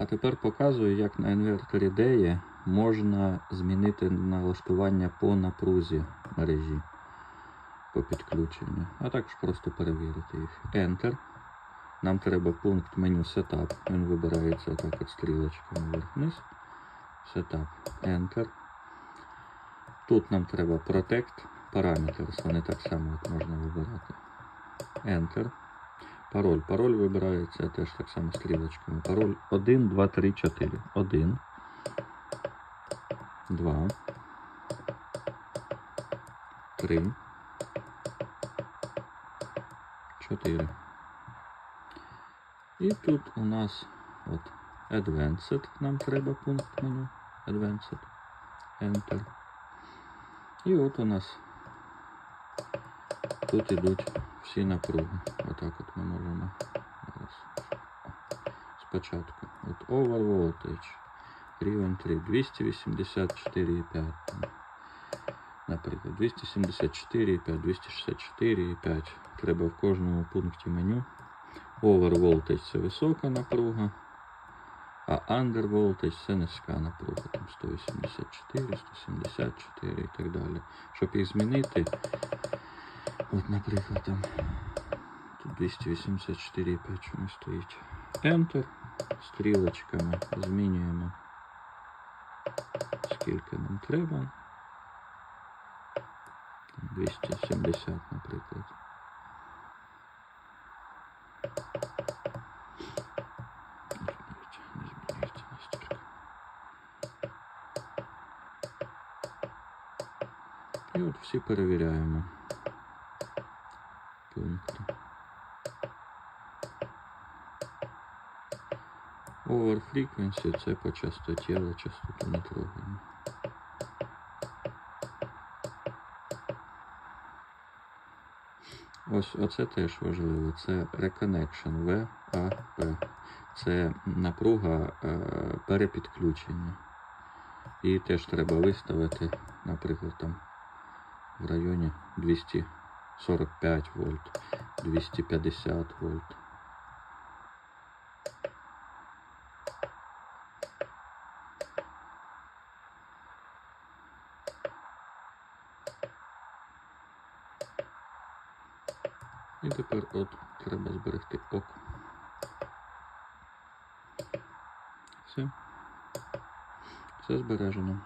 А тепер показую, як на інверторі DE можна змінити налаштування по напрузі мережі по підключенню. А також просто перевірити їх. Enter. Нам треба пункт меню Setup. Він вибирається отак от стрілочками вверх-вниз. Setup. Enter. Тут нам треба Protect Parameters. Вони так само от можна вибирати. Enter. Пароль. Пароль вибирається теж так само стрілочками. Пароль 1, 2, 3, 4. 1. 2. 3. 4. І тут у нас от Advanced. Нам треба пункт меню. Advanced. Enter. І от у нас тут ідуть всі напруги. Отак от ми можемо. Спочатку. От over voltage. Рівень 3. 284,5. Наприклад, 274,5, 264,5. Треба в кожному пункті меню. Over voltage це висока напруга. А under voltage це низька напруга. Там 184, 174 і так далі. Щоб їх змінити, от, наприклад, там тут 284,5 чому стоїть. Enter. Стрілочками змінюємо. Скільки нам треба. 270, наприклад. Не змінюється, не змінюється настільки. І от всі перевіряємо Пункти. Over frequency це по частоті, але частоту не трогаємо. Ось оце теж важливо. Це Reconnection VAP. Це напруга е, перепідключення. І теж треба виставити, наприклад, там в районі 245 вольт, 250 вольт. І тепер от треба зберегти ок. Все. Все збережено.